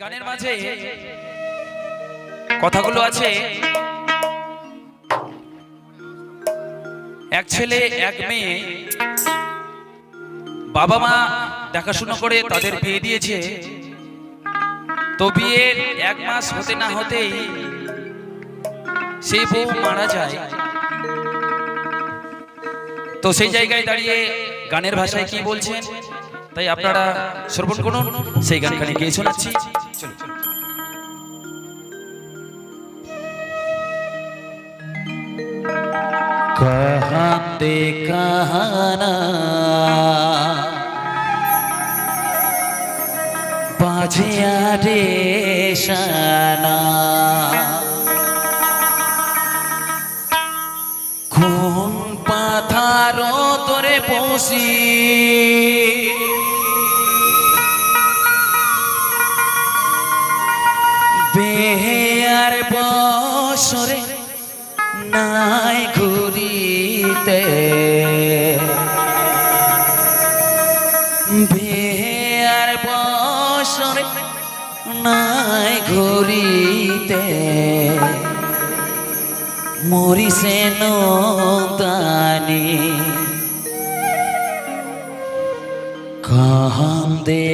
গানের মাঝে কথাগুলো আছে। এক ছেলে এক মেয়ে বাবা মা দেখাশোনা করে তাদের বিয়ে দিয়েছে। তো বিয়ের এক মাস হতে না হতেই সেই বউ মারা যায়। তো সেই জায়গায় দাঁড়িয়ে গানের ভাষায় কি বলছেন? তাই আপনারা শ্রবণ করুন সেই গানখানে গিয়ে শোনাচ্ছি। দেখানা বাজিয়া রে সানা খুন পাথার তোরে পৌঁছি বেহে আর বসরে ঘুরিতে বেহার বসরে নাই ঘুরিতে। মরিছে নদানি কাহান দে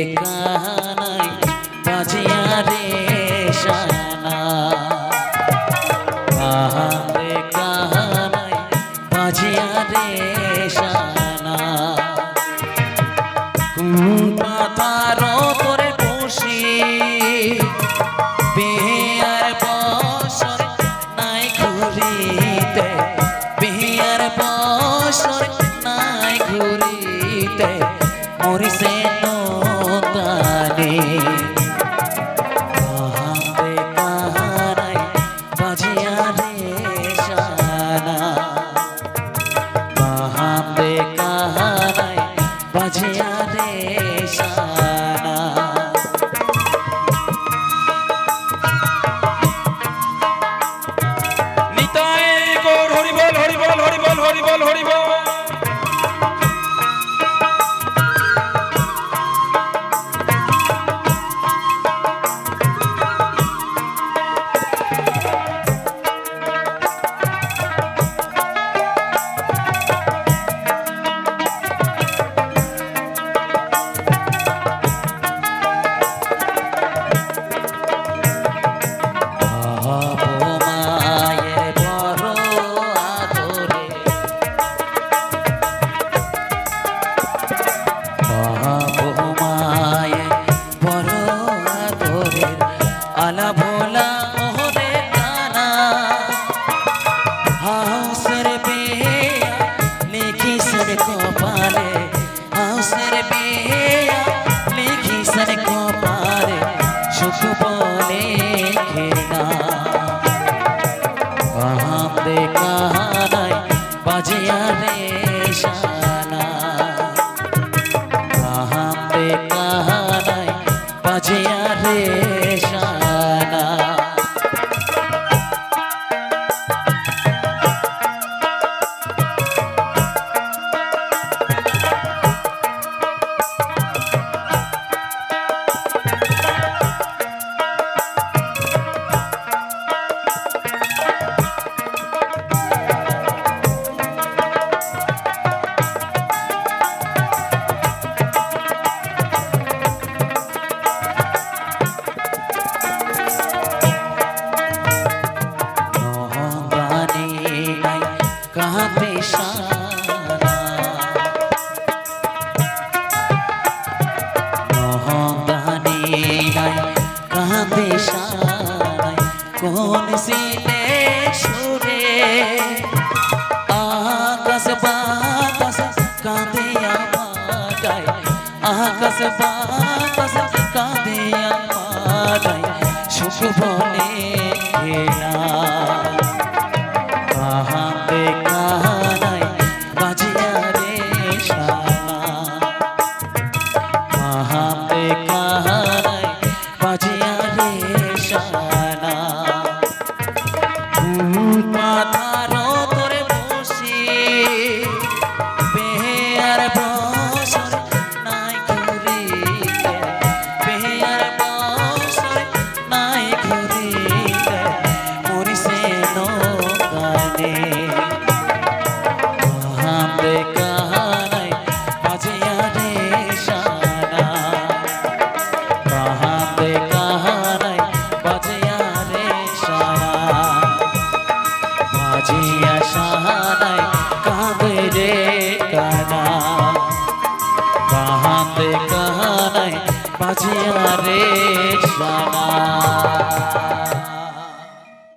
ঘুরিতে বিহার বসর নাই ঘুরিতে মরিছে নদানি কাহাতে কাহারাই বাজিয়া রে শানা কাহাতে কাহারাই সুখ বলে ঘেনা কাহাতে কাহানাই শানাই কোন সিনে সুরে? আকাশ বাতাস কাঁদে আমায় আকাশ বাতাস কাঁদে আমায় সুখ বলে जिया रे जाना